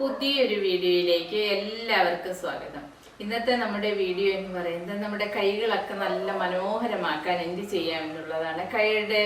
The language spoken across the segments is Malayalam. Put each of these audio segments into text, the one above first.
പുതിയൊരു വീഡിയോയിലേക്ക് എല്ലാവർക്കും സ്വാഗതം. ഇന്നത്തെ നമ്മുടെ വീഡിയോ എന്ന് പറയുന്നത് നമ്മുടെ കൈകളൊക്കെ നല്ല മനോഹരമാക്കാൻ എന്ത് ചെയ്യാമെന്നുള്ളതാണ് കൈയുടെ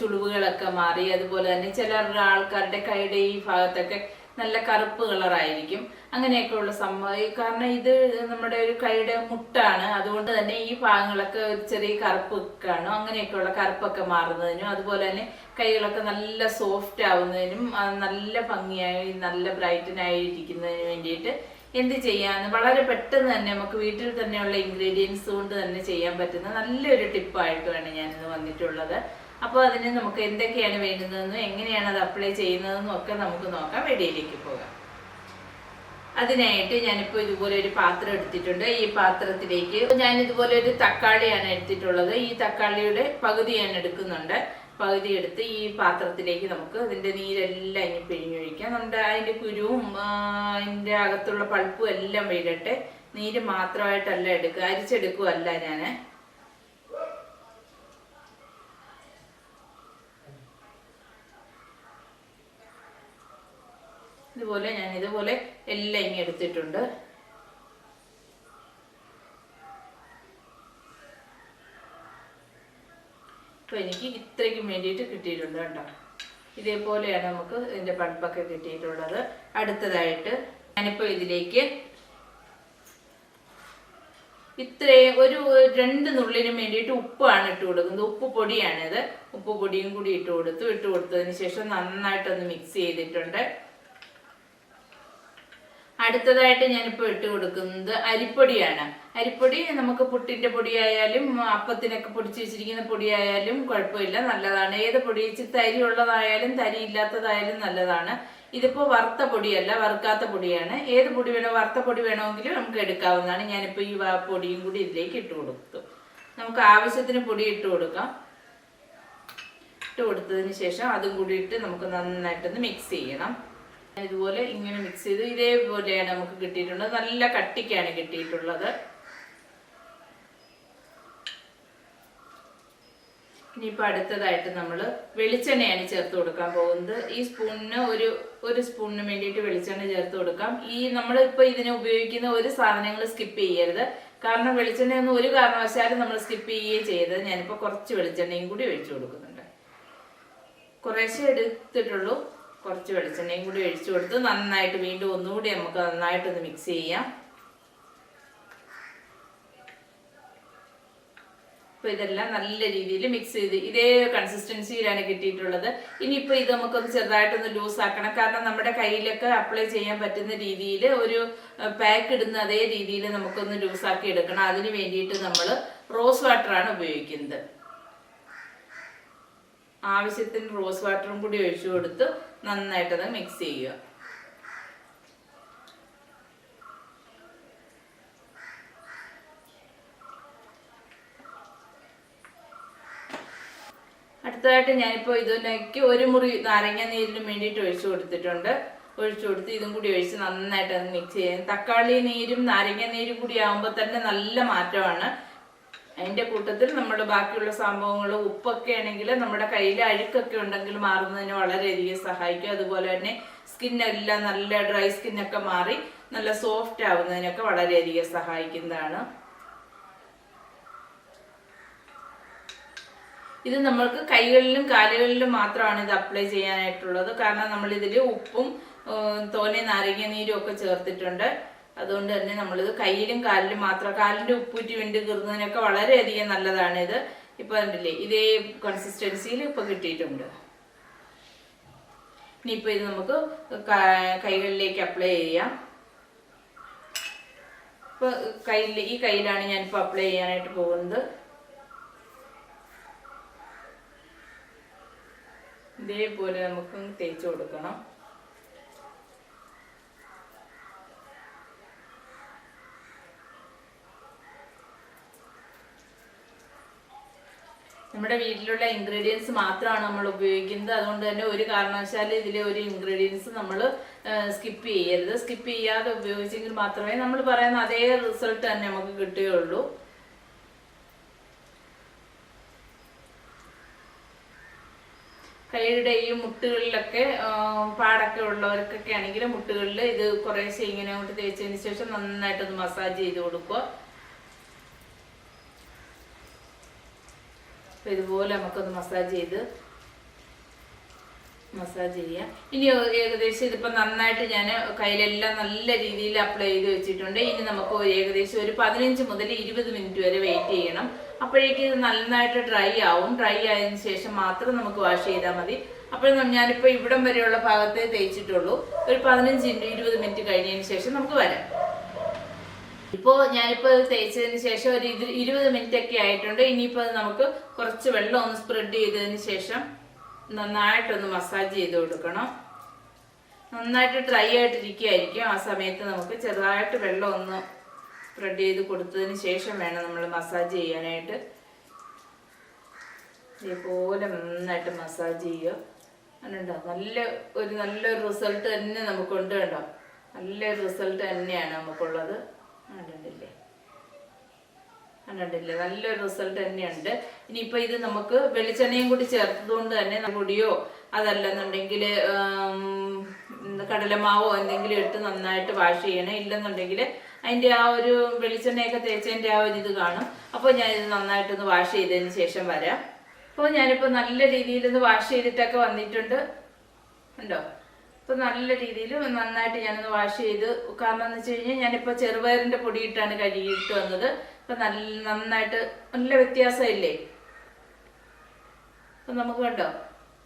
ചുളിവുകളൊക്കെ മാറി അതുപോലെ തന്നെ ചില ആൾക്കാരുടെ കൈയുടെ ഈ ഭാഗത്തൊക്കെ നല്ല കറുപ്പ് കളറായിരിക്കും അങ്ങനെയൊക്കെയുള്ള സംഭവം. കാരണം ഇത് നമ്മുടെ ഒരു കൈയുടെ മുട്ടാണ്. അതുകൊണ്ട് തന്നെ ഈ ഭാഗങ്ങളൊക്കെ ഒരു ചെറിയ കറുപ്പ് കാണും അങ്ങനെയൊക്കെയുള്ള കറുപ്പൊക്കെ മാറുന്നതിനും അതുപോലെ തന്നെ കൈകളൊക്കെ നല്ല സോഫ്റ്റ് ആവുന്നതിനും നല്ല ഭംഗിയായി നല്ല ബ്രൈറ്റനായിരിക്കുന്നതിന് വേണ്ടിയിട്ട് എന്ത് ചെയ്യാന്ന് വളരെ പെട്ടെന്ന് തന്നെ നമുക്ക് വീട്ടിൽ തന്നെയുള്ള ഇൻഗ്രീഡിയൻസ് കൊണ്ട് തന്നെ ചെയ്യാൻ പറ്റുന്ന നല്ലൊരു ടിപ്പായിട്ടാണ് ഞാനിന്ന് വന്നിട്ടുള്ളത്. അപ്പോൾ അതിന് നമുക്ക് എന്തൊക്കെയാണ് വേണ്ടുന്നതെന്നും എങ്ങനെയാണ് അത് അപ്ലൈ ചെയ്യുന്നതെന്നും ഒക്കെ നമുക്ക് നോക്കാം. വെടിയിലേക്ക് പോകാം. അതിനായിട്ട് ഞാനിപ്പോൾ ഇതുപോലെ ഒരു പാത്രം എടുത്തിട്ടുണ്ട്. ഈ പാത്രത്തിലേക്ക് ഞാൻ ഇതുപോലെ ഒരു തക്കാളിയാണ് എടുത്തിട്ടുള്ളത്. ഈ തക്കാളിയുടെ പകുതി ഞാൻ എടുക്കുന്നുണ്ട്. പകുതി എടുത്ത് ഈ പാത്രത്തിലേക്ക് നമുക്ക് അതിന്റെ നീരെല്ലാം ഇനി പിഴിഞ്ഞൊഴിക്കാം. നമ്മുടെ അതിന്റെ കുരുവും അതിന്റെ അകത്തുള്ള പൾപ്പും എല്ലാം വീഴട്ടെ നീര് മാത്രമായിട്ടല്ല എടുക്കുക. അരിച്ചെടുക്കുകയല്ല ഞാൻ ഇതുപോലെ ഞാൻ ഇതുപോലെ എല്ലാം ഇങ്ങനെ എടുത്തിട്ടുണ്ട്. അപ്പൊ എനിക്ക് ഇത്രയ്ക്കും വേണ്ടിയിട്ട് കിട്ടിയിട്ടുണ്ട് കേട്ടോ. ഇതേപോലെയാണ് നമുക്ക് ഇതിന്റെ പൾപ്പൊക്കെ കിട്ടിയിട്ടുള്ളത്. അടുത്തതായിട്ട് ഞാനിപ്പോ ഇതിലേക്ക് ഇത്രയും ഒരു രണ്ട് നുള്ളിനും വേണ്ടിയിട്ട് ഉപ്പാണ് ഇട്ട് കൊടുക്കുന്നത്. ഉപ്പ് പൊടിയാണിത്. ഉപ്പ് പൊടിയും കൂടി ഇട്ട് കൊടുത്തു. ഇട്ട് കൊടുത്തതിന് ശേഷം നന്നായിട്ടൊന്ന് മിക്സ് ചെയ്തിട്ടുണ്ട്. അടുത്തതായിട്ട് ഞാനിപ്പോൾ ഇട്ട് കൊടുക്കുന്നത് അരിപ്പൊടിയാണ്. അരിപ്പൊടി നമുക്ക് പുട്ടിന്റെ പൊടിയായാലും അപ്പത്തിനൊക്കെ പൊടിച്ച് വെച്ചിരിക്കുന്ന പൊടിയായാലും കുഴപ്പമില്ല നല്ലതാണ്. ഏത് പൊടി തരി ഉള്ളതായാലും തരി ഇല്ലാത്തതായാലും നല്ലതാണ്. ഇതിപ്പോൾ വറുത്ത പൊടിയല്ല വറുക്കാത്ത പൊടിയാണ്. ഏത് പൊടി വേണോ വറുത്ത പൊടി വേണമെങ്കിലും നമുക്ക് എടുക്കാവുന്നതാണ്. ഞാനിപ്പോൾ ഈ പൊടിയും കൂടി ഇതിലേക്ക് ഇട്ട് കൊടുത്തു. നമുക്ക് ആവശ്യത്തിന് പൊടി ഇട്ട് കൊടുക്കാം. ഇട്ട് കൊടുത്തതിന് ശേഷം അതും കൂടി ഇട്ട് നമുക്ക് നന്നായിട്ടൊന്ന് മിക്സ് ചെയ്യണം. ഇതുപോലെ ഇങ്ങനെ മിക്സ് ചെയ്ത് ഇതേപോലെയാണ് നമുക്ക് കിട്ടിയിട്ടുള്ളത്. നല്ല കട്ടിക്കാണ് കിട്ടിയിട്ടുള്ളത്. ഇനിയിപ്പോൾ അടുത്തതായിട്ട് നമ്മൾ വെളിച്ചെണ്ണയാണ് ചേർത്ത് കൊടുക്കാൻ പോകുന്നത്. ഈ സ്പൂണിന് ഒരു ഒരു സ്പൂണിന് വേണ്ടിയിട്ട് വെളിച്ചെണ്ണ ചേർത്ത് കൊടുക്കാം. ഈ നമ്മൾ ഇപ്പോൾ ഇതിനെ ഉപയോഗിക്കുന്ന ഒരു സാധനങ്ങൾ സ്കിപ്പ് ചെയ്യരുത്. കാരണം വെളിച്ചെണ്ണയൊന്നും ഒരു കാരണവശാലും നമ്മൾ സ്കിപ്പ് ചെയ്യുകയും ചെയ്യരുത്. ഞാനിപ്പോൾ കുറച്ച് വെളിച്ചെണ്ണയും കൂടി ഒഴിച്ചു കൊടുക്കുന്നുണ്ട്. കുറേശ്ശെ എടുത്തിട്ടുള്ളൂ. കുറച്ച് വെളിച്ചെണ്ണയും കൂടി ഒഴിച്ചു കൊടുത്ത് നന്നായിട്ട് വീണ്ടും ഒന്നുകൂടി നമുക്ക് നന്നായിട്ടൊന്ന് മിക്സ് ചെയ്യാം. അപ്പോൾ ഇതെല്ലാം നല്ല രീതിയിൽ മിക്സ് ചെയ്ത് ഇതേ കൺസിസ്റ്റൻസിയിലാണ് കിട്ടിയിട്ടുള്ളത്. ഇനിയിപ്പോ ഇത് നമുക്കൊന്ന് ചെറുതായിട്ടൊന്ന് ലൂസ് ആക്കണം കാരണം നമ്മുടെ കയ്യിലൊക്കെ അപ്ലൈ ചെയ്യാൻ പറ്റുന്ന രീതിയിൽ ഒരു പാക്ക് ഇടുന്ന അതേ രീതിയിൽ നമുക്കൊന്ന് ലൂസ് ആക്കി എടുക്കണം. അതിന് വേണ്ടിയിട്ട് നമ്മൾ റോസ് വാട്ടറാണ് ഉപയോഗിക്കുന്നത്. ആവശ്യത്തിന് റോസ് വാട്ടറും കൂടി ഒഴിച്ചു കൊടുത്ത് നന്നായിട്ടത് മിക്സ് ചെയ്യുക. അടുത്തതായിട്ട് ഞാനിപ്പോൾ ഇതിലേക്ക് ഒരു മുറി നാരങ്ങ നീരിനും വേണ്ടിയിട്ട് ഒഴിച്ചു കൊടുത്തിട്ടുണ്ട്. ഒഴിച്ചു കൊടുത്ത് ഇതും കൂടി ഒഴിച്ച് നന്നായിട്ട് അത് മിക്സ് ചെയ്യാം. തക്കാളി നീരും നാരങ്ങ നീരും കൂടി ആകുമ്പോൾ തന്നെ നല്ല മാറ്റമാണ്. അതിന്റെ കൂട്ടത്തിൽ നമ്മുടെ ബാക്കിയുള്ള സംഭവങ്ങൾ ഉപ്പൊക്കെ ആണെങ്കിൽ നമ്മുടെ കയ്യിൽ അഴുക്കൊക്കെ ഉണ്ടെങ്കിൽ മാറുന്നതിന് വളരെയധികം സഹായിക്കും. അതുപോലെ തന്നെ സ്കിന്നെല്ലാം നല്ല ഡ്രൈ സ്കിന്നൊക്കെ മാറി നല്ല സോഫ്റ്റ് ആവുന്നതിനൊക്കെ വളരെയധികം സഹായിക്കുന്നതാണ്. ഇത് നമ്മൾക്ക് കൈകളിലും കാലുകളിലും മാത്രമാണ് ഇത് അപ്ലൈ ചെയ്യാനായിട്ടുള്ളത്. കാരണം നമ്മൾ ഇതിൽ ഉപ്പും തോനെ നാരങ്ങ നീരും ഒക്കെ ചേർത്തിട്ടുണ്ട്. അതുകൊണ്ട് തന്നെ നമ്മളിത് കയ്യിലും കാലിലും മാത്രം കാലിന്റെ ഉപ്പൂറ്റി വിണ്ട് കീറുന്നതിനൊക്കെ വളരെയധികം നല്ലതാണ് ഇത്. ഇപ്പൊ കണ്ടില്ലേ ഇതേ കൺസിസ്റ്റൻസിയിൽ ഇപ്പൊ കിട്ടിയിട്ടുണ്ട്. ഇനി ഇപ്പൊ ഇത് നമുക്ക് കൈകളിലേക്ക് അപ്ലൈ ചെയ്യാം. ഇപ്പൊ കയ്യിൽ ഈ കയ്യിലാണ് ഞാനിപ്പോ അപ്ലൈ ചെയ്യാനായിട്ട് പോകുന്നത്. ഇതേപോലെ നമുക്ക് തേച്ച് കൊടുക്കണം. നമ്മുടെ വീട്ടിലുള്ള ഇൻഗ്രീഡിയൻസ് മാത്രമാണ് നമ്മൾ ഉപയോഗിക്കുന്നത്. അതുകൊണ്ട് തന്നെ ഒരു കാരണവശാലും ഇതിലെ ഒരു ഇൻഗ്രീഡിയൻസ് നമ്മൾ സ്കിപ്പ് ചെയ്യരുത്. സ്കിപ്പ് ചെയ്യാതെ ഉപയോഗിച്ചെങ്കിൽ മാത്രമേ നമ്മൾ പറയുന്ന അതേ റിസൾട്ട് തന്നെ നമുക്ക് കിട്ടുകയുള്ളൂ. കൈയുടെ ഈ മുട്ടുകളിലൊക്കെ പാടൊക്കെ ഉള്ളവർക്കൊക്കെ ആണെങ്കിൽ മുട്ടുകളിൽ ഇത് കുറേശ്ശെ ഇങ്ങനെ അങ്ങോട്ട് തേച്ചതിന് ശേഷം നന്നായിട്ടൊന്ന് മസാജ് ചെയ്ത് കൊടുക്കുക. അപ്പൊ ഇതുപോലെ നമുക്കൊന്ന് മസാജ് ചെയ്ത് മസാജ് ചെയ്യാം. ഇനി ഏകദേശം ഇതിപ്പോ നന്നായിട്ട് ഞാൻ കയ്യിലെല്ലാം നല്ല രീതിയിൽ അപ്ലൈ ചെയ്ത് വെച്ചിട്ടുണ്ട്. ഇനി നമുക്ക് ഏകദേശം ഒരു പതിനഞ്ച് മുതൽ ഇരുപത് മിനിറ്റ് വരെ വെയിറ്റ് ചെയ്യണം. അപ്പോഴേക്ക് ഇത് നന്നായിട്ട് ഡ്രൈ ആവും. ഡ്രൈ ആയതിനു ശേഷം മാത്രം നമുക്ക് വാഷ് ചെയ്താൽ മതി. അപ്പോൾ ഞാനിപ്പോൾ ഇവിടം വരെയുള്ള ഭാഗത്തെ തേച്ചിട്ടുള്ളൂ. ഒരു പതിനഞ്ച് ഇരുപത് മിനിറ്റ് കഴിഞ്ഞതിന് ശേഷം നമുക്ക് വരാം. ഇപ്പോൾ ഞാനിപ്പോൾ ഇത് തേച്ചതിന് ശേഷം ഒരു ഇരുപത് മിനിറ്റ് ഒക്കെ ആയിട്ടുണ്ട് ഇനിയിപ്പോൾ നമുക്ക് കുറച്ച് വെള്ളം ഒന്ന് സ്പ്രെഡ് ചെയ്തതിന് ശേഷം നന്നായിട്ടൊന്ന് മസാജ് ചെയ്ത് കൊടുക്കണം. നന്നായിട്ട് ഡ്രൈ ആയിട്ടിരിക്കുകയായിരിക്കും ആ സമയത്ത് നമുക്ക് ചെറുതായിട്ട് വെള്ളം ഒന്ന് സ്പ്രെഡ് ചെയ്ത് കൊടുത്തതിന് ശേഷം വേണം നമ്മൾ മസാജ് ചെയ്യാനായിട്ട്. ഇതേപോലെ നന്നായിട്ട് മസാജ് ചെയ്യുക. കണ്ടോ? നല്ല ഒരു നല്ലൊരു റിസൾട്ട് തന്നെ നമുക്കുണ്ട് കേട്ടോ നല്ലൊരു റിസൾട്ട് തന്നെയാണ് നമുക്കുള്ളത്. കണ്ടിട്ടില്ലേ? കണ്ടിട്ടില്ലേ? നല്ലൊരു റിസൾട്ട് തന്നെയുണ്ട്. ഇനിയിപ്പോൾ ഇത് നമുക്ക് വെളിച്ചെണ്ണയും കൂടി ചേർത്തതുകൊണ്ട് തന്നെ പൊടിയോ അതല്ലെന്നുണ്ടെങ്കിൽ കടലമാവോ എന്തെങ്കിലും ഇട്ട് നന്നായിട്ട് വാഷ് ചെയ്യണം. ഇല്ലെന്നുണ്ടെങ്കിൽ അതിന്റെ ആ ഒരു വെളിച്ചെണ്ണയൊക്കെ തേച്ചതിന്റെ ആ ഒരു ഇത് കാണും. അപ്പോൾ ഞാൻ ഇത് നന്നായിട്ടൊന്ന് വാഷ് ചെയ്തതിന് ശേഷം വരാം. അപ്പോൾ ഞാനിപ്പോൾ നല്ല രീതിയിൽ ഒന്ന് വാഷ് ചെയ്തിട്ടൊക്കെ വന്നിട്ടുണ്ട്. ഉണ്ടോ? ഇപ്പൊ നല്ല രീതിയിൽ നന്നായിട്ട് ഞാനൊന്ന് വാഷ് ചെയ്ത് കാരണം എന്ന് വെച്ച് കഴിഞ്ഞാൽ ഞാനിപ്പോൾ ചെറുപയറിന്റെ പൊടിയിട്ടാണ് കഴുകിയിട്ട് വന്നത്. അപ്പൊ നല്ല നന്നായിട്ട് നല്ല വ്യത്യാസമില്ലേ? അപ്പൊ നമുക്ക് കണ്ടോ?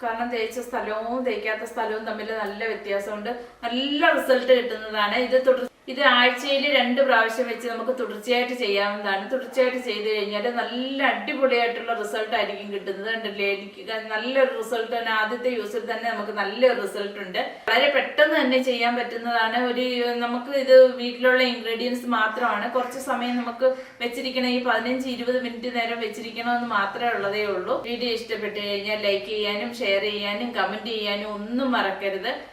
കാരണം തേച്ച സ്ഥലവും തേക്കാത്ത സ്ഥലവും തമ്മിൽ നല്ല വ്യത്യാസമുണ്ട്. നല്ല റിസൾട്ട് കിട്ടുന്നതാണ്. ഇത് തുടർ ഇത് ആഴ്ചയിൽ രണ്ട് പ്രാവശ്യം വെച്ച് നമുക്ക് തുടർച്ചയായിട്ട് ചെയ്യാവുന്നതാണ്. തുടർച്ചയായിട്ട് ചെയ്ത് കഴിഞ്ഞാൽ നല്ല അടിപൊളിയായിട്ടുള്ള റിസൾട്ട് ആയിരിക്കും കിട്ടുന്നത്. കണ്ടില്ലേ? എനിക്ക് നല്ലൊരു റിസൾട്ട് തന്നെ. ആദ്യത്തെ യൂസിൽ തന്നെ നമുക്ക് നല്ലൊരു റിസൾട്ട് ഉണ്ട്. വളരെ പെട്ടെന്ന് തന്നെ ചെയ്യാൻ പറ്റുന്നതാണ്. ഒരു നമുക്ക് ഇത് വീട്ടിലുള്ള ഇൻഗ്രീഡിയൻസ് മാത്രമാണ്. കുറച്ച് സമയം നമുക്ക് വെച്ചിരിക്കണം ഈ പതിനഞ്ച് ഇരുപത് മിനിറ്റ് നേരം വെച്ചിരിക്കണമെന്ന് മാത്രമേ ഉള്ളതേ ഉള്ളൂ. വീഡിയോ ഇഷ്ടപ്പെട്ട് കഴിഞ്ഞാൽ ലൈക്ക് ചെയ്യാനും ഷെയർ ചെയ്യാനും കമന്റ് ചെയ്യാനും ഒന്നും മറക്കരുത്.